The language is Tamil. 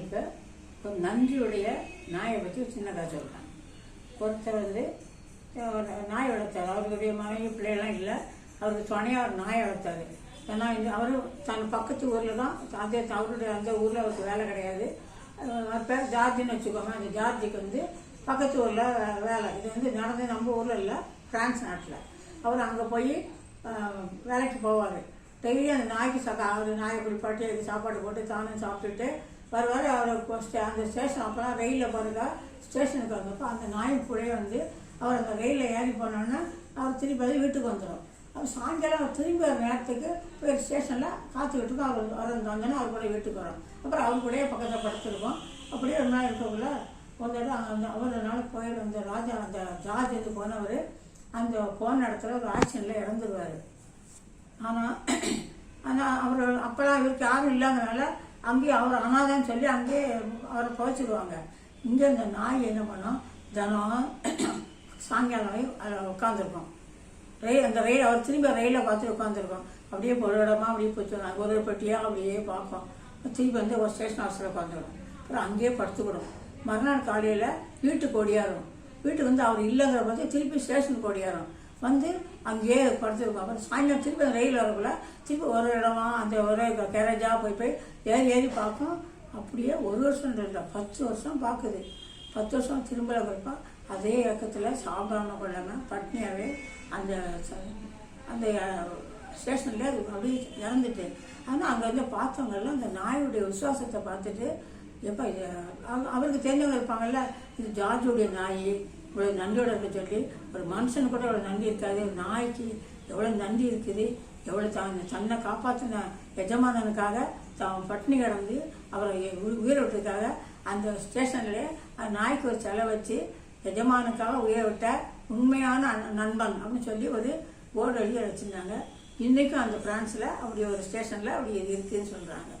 இப்போ ஒரு நன்றியுடைய நாயை பற்றி ஒரு சின்ன கதை சொல்கிறேன் ஒருத்தர் வந்து நாய் வளர்த்தார். அவருடைய மனைவி பிள்ளைகள்லாம் இல்லை. அவருக்கு துணையாக ஒரு நாயை வளர்த்தாரு. ஏன்னா இந்த அவர் தன் பக்கத்து ஊரில் தான் அதே அவருடைய அந்த ஊரில் அவருக்கு வேலை கிடையாது. அவர் பேர் ஜார்ஜின்னு வச்சுக்கோங்க. அந்த ஜார்ஜுக்கு வந்து பக்கத்து ஊரில் வேலை. இது வந்து நடந்து நம்ம ஊரில் இல்லை பிரான்ஸ் நாட்டில். அவர் அங்கே போய் வேலைக்கு போவார். டெய்லி அந்த நாய்க்கு சக்கா அவர் நாயை குளிப்பாட்டி அதுக்கு சாப்பாடு போட்டு தானும் சாப்பிட்டுட்டு வருவார் அவர் அந்த ஸ்டேஷன் அப்போலாம் ரயிலில் போகிறதா ஸ்டேஷனுக்கு வந்தப்போ அந்த நாய் கூடயே வந்து அவர் அந்த ரயிலில் ஏறி போனோன்னா அவர் திருப்பி அது வீட்டுக்கு வந்துடும் அவர் சாயங்காலம் அவர் திரும்பி வர நேரத்துக்கு போய் ஸ்டேஷனில் காத்துக்கிட்டு இருக்கோம் அவர் வர வந்தோன்னா அவர் கூட வீட்டுக்கு வரோம். அப்புறம் அவர் கூடயே பக்கத்தில் படுத்துருக்கோம் அப்படியே ஒரு நாள் இருக்கக்குள்ள ஒரு தடவை அந்த அவர் ஒரு நாள் போயிட்டு அந்த ராஜா அந்த ஜார்ஜ் வந்து போனவர் அந்த போன இடத்துல ஒரு ஆக்சிடெண்ட்டில் இறந்துருவார். ஆனால் ஆனால் அவர் அப்போல்லாம் இவருக்கு யாரும் இல்லாதனால அங்கேயே அவர் அனாதைன்னு சொல்லி அங்கேயே அவரை புதைச்சிடுவாங்க இங்கே இந்த நாய் என்ன பண்ணோம்? தினம் சாயங்காலம் அதில் உட்காந்துருக்கோம் ரயில் அந்த ரயில் அவர் திரும்பி ரயிலில் பார்த்து உட்காந்துருக்கோம் அப்படியே ஒரு இடமா அப்படியே போச்சு நாங்கள் ஒரு பெட்டியாக அப்படியே பார்ப்போம் திரும்பி வந்து ஒரு ஸ்டேஷன் ஹவுஸில் உட்காந்துடும் அப்புறம் அங்கேயே படுத்துக்கிடும். மறுநாள் காலையில் வீட்டுக்கு ஓடியாரும். வீட்டுக்கு வந்து அவர் இல்லைங்கிற பார்த்து திருப்பி ஸ்டேஷனுக்கு ஓடியாரும். வந்து அங்கேயே படுத்துருக்கோம் அப்புறம் சாயந்தரம் திருப்பி அந்த ரயில் வரக்குள்ள திருப்பி ஒரு இடமா அந்த ஒரே கேரேஜாக போய் போய் ஏறி ஏறி பார்க்கும் அப்படியே ஒரு வருஷம் இல்லை பத்து வருஷம் பார்க்குது. பத்து வருஷம் திரும்பல வைப்பா அதே இயக்கத்தில் சாப்பிடாம கொள்ளாமல் பட்னியாகவே அந்த ச- அந்த ஸ்டேஷனில் அது அப்படியே இறந்துட்டு. ஆனால் அங்கே வந்து அந்த நாயுடைய விசுவாசத்தை பார்த்துட்டு எப்போ அவருக்கு தெரிஞ்சவங்க இருப்பாங்கல்ல? இது ஜார்ஜுடைய நாய் இவ்வளோ நன்றியோட இருக்க சொல்லி ஒரு மனுஷனுக்கு கூட இவ்வளோ நன்றி இருக்காது. ஒரு நாய்க்கு எவ்வளோ நன்றி இருக்குது. எவ்வளோ தான் தன்னை காப்பாற்றின எஜமானனுக்காக தான் பட்டினி கிடந்து அவரை உயிரை விட்டதுக்காக அந்த ஸ்டேஷனில் அந்த நாய்க்கு ஒரு செலவு வச்சு எஜமானுக்காக உயிரை விட்ட உண்மையான நண்பன் அப்படின்னு சொல்லி ஒரு போர்டு எழுதி வச்சுருந்தாங்க. இன்றைக்கும் அந்த பிரான்ஸில் அப்படி ஒரு ஸ்டேஷனில் அப்படி இருக்குதுன்னு சொல்கிறாங்க